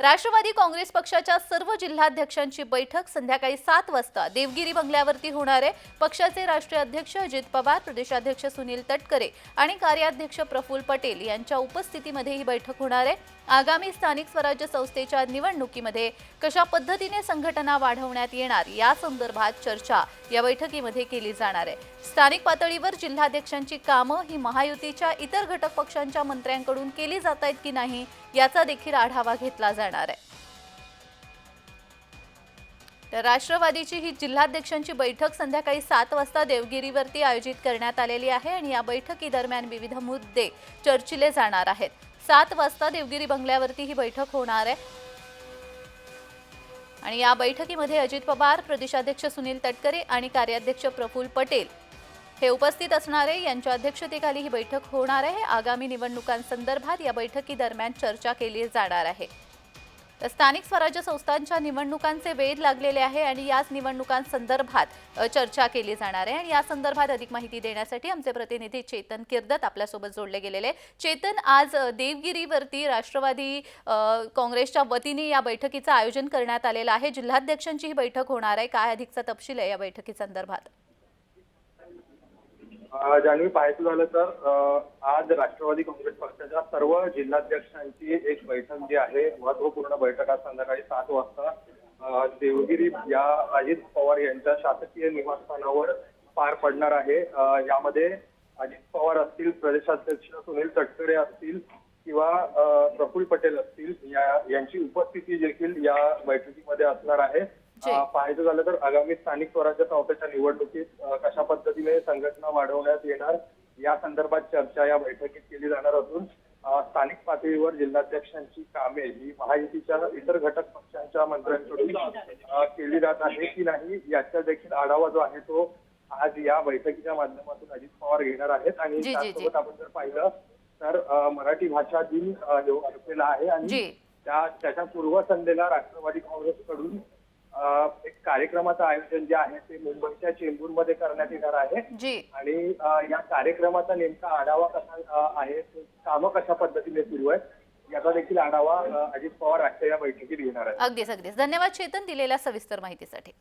राष्ट्रवादी काँग्रेस पक्षाच्या सर्व जिल्हाध्यक्षांची बैठक संध्याकाळी सात वाजता देवगिरी बंगल्यावरती होणार आहे. पक्षाचे राष्ट्रीय अध्यक्ष अजित पवार प्रदेशाध्यक्ष सुनील तटकरे आणि कार्याध्यक्ष प्रफुल्ल पटेल यांच्या उपस्थितीमध्ये ही बैठक होणार आहे. आगामी स्थानिक स्वराज्य संस्थेच्या निवडणुकीमध्ये कशा पद्धतीने संघटना वाढवण्यात येणार या संदर्भात चर्चा या बैठकीमध्ये केली जाणार आहे. स्थानिक पातळीवर जिल्हाध्यक्षांची कामं ही महायुतीच्या इतर घटक पक्षांच्या मंत्र्यांकडून केली जात आहेत की नाही याचा देखील आढावा घेतला जाणार आहे. तर राष्ट्रवादीची ही जिल्हाध्यक्षांची बैठक संध्याकाळी सात वाजता देवगिरीवरती आयोजित करण्यात आलेली आहे आणि या बैठकीदरम्यान विविध मुद्दे चर्चिले जाणार आहेत. सात वाजता देवगिरी बंगल्यावरती ही बैठक होणार आहे. आणि या बैठकीमध्ये अजित पवार प्रदेशाध्यक्ष सुनील तटकरे आणि कार्याध्यक्ष प्रफुल्ल पटेल हे उपस्थित असणारे. यांच्या अध्यक्षतेखाली ही बैठक होणार आहे. आगामी निवडणुकांसंदर्भात या बैठकीदरम्यान चर्चा केली जाणार आहे. तर स्थानिक स्वराज्य संस्थांच्या निवडणुकांचे वेध लागलेले आहे आणि याच निवडणुकांसंदर्भात चर्चा केली जाणार आहे. आणि या संदर्भात अधिक माहिती देण्यासाठी आमचे प्रतिनिधी चेतन किर्दत आपल्यासोबत जोडले गेलेले आहे. चेतन आज देवगिरीवरती राष्ट्रवादी काँग्रेसच्या वतीने या बैठकीचं आयोजन करण्यात आलेलं आहे. जिल्हाध्यक्षांची ही बैठक होणार आहे. काय अधिकचा तपशील आहे या बैठकीसंदर्भात? संदर्भात जान्हवी पाहायचं झालं तर आज राष्ट्रवादी काँग्रेस पक्षाच्या सर्व जिल्हाध्यक्षांची एक बैठक जी आहे महत्त्वपूर्ण बैठक आज संध्याकाळी सात वाजता देवगिरी या अजित पवार यांच्या शासकीय निवासस्थानावर पार पडणार आहे. यामध्ये अजित पवार असतील प्रदेशाध्यक्ष सुनील तटकरे असतील किंवा प्रफुल्ल पटेल असतील या यांची उपस्थिती देखील या बैठकीमध्ये असणार आहे. पाहायचं झालं तर आगामी स्थानिक स्वराज्य संस्थेच्या निवडणुकीत कशा पद्धतीने संघटना वाढवण्यात येणार या संदर्भात चर्चा या बैठकीत केली जाणार असून स्थानिक पातळीवर जिल्हाध्यक्षांची कामे ही महायुतीच्या इतर घटक पक्षांच्या मंत्र्यांकडून केली जात आहे की नाही याचा देखील आढावा जो आहे तो आज या बैठकीच्या माध्यमातून अजित पवार घेणार आहेत आणि. त्यासोबत आपण जर पाहिलं तर मराठी भाषा दिन जो आलेला आहे आणि त्या त्याच्या पूर्वसंध्येला राष्ट्रवादी काँग्रेसकडून एक कार्यक्रमाचं आयोजन जे आहे ते मुंबईच्या चेंबूरमध्ये करण्यात येणार आहे. जी. आणि या कार्यक्रमाचा नेमका आढावा कसा आहे कामं कशा पद्धतीने सुरू आहेत याचा देखील आढावा अजित पवार आजच्या या बैठकीत घेणार आहेत. अगदीच अगदीच. धन्यवाद चेतन दिलेल्या सविस्तर माहितीसाठी.